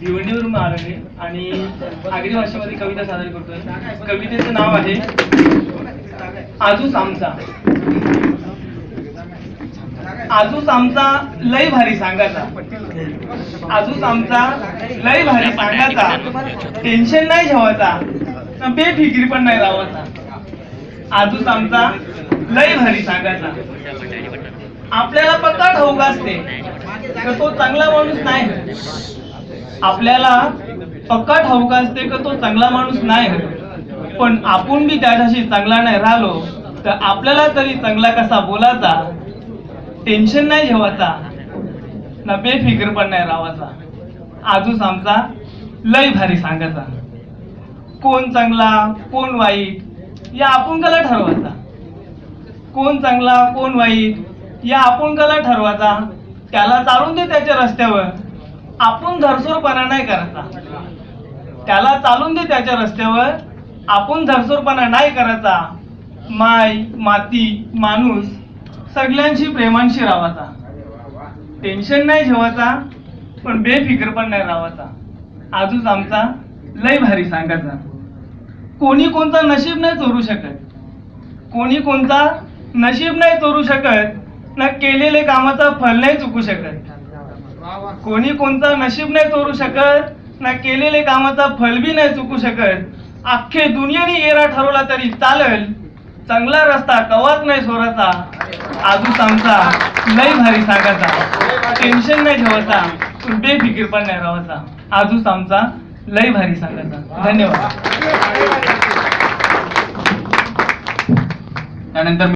भिवंडीवरून मी आणि आगरी भाषेमध्ये कविता सादर करतोय. कवितेचं नाव आहे आजूस आमचा. आजूस आमचा लय भारी सांगायचा. आजूस आमचा लय भारी सांगायचा. टेन्शन नाही ठेवायचा. अन बेफिकिरी पण नाही लावायचा. आजूस आमचा लय भारी सांगायचा. आपल्याला पक्का ठाऊक असते. तर तो चांगला माणूस नाही. आपल्याला पक्का ठाऊक असते का तो चांगला माणूस नाही पण आपण बी त्याच्याशी चांगला नाही राहिलो तर आपल्याला तरी चांगला कसा बोलायचा? टेन्शन नाही ठेवायचा. ना बेफिकर पण नाही राहायचा. आजूच आमचा लय भारी सांगायचा. कोण चांगला कोण वाईट या आपण कला ठरवायचा. कोण चांगला कोण वाईट या आपण कला ठरवायचा. त्याला चालून दे त्याच्या रस्त्यावर. आपण धरसोरपणा नाही करायचा. त्याला चालून दे त्याच्या रस्त्यावर. आपण धरसोरपणा नाही करायचा. माय माती माणूस सगळ्यांशी प्रेमांशी राहायचा टेन्शन नाही ठेवायचा पण बेफिकर पण नाही राहायचा आजूच आमचा लय भारी सांगायचा. कोणी कोणता नशीब नाही चोरू शकत. कोणी कोणता नशीब नाही चोरू शकत. ना केलेले कामाचा फल नाही चुकू शकत. कोणी कोणता नशीब नाही चोरू शकत ना केलेले कामाचा फल बी नाही चुकू शकत. अख्खे दुनियाने येरा ठरवला तरी चालेल. चांगला रस्ता कवाच नाही सोराचा आजूच आमचा लय भारी सांगायचा. टेन्शन नाही ठेवायचा. बेफिकीर पण नाही राहायचा. आजूच आमचा लय भारी सांगायचा. धन्यवाद. त्यानंतर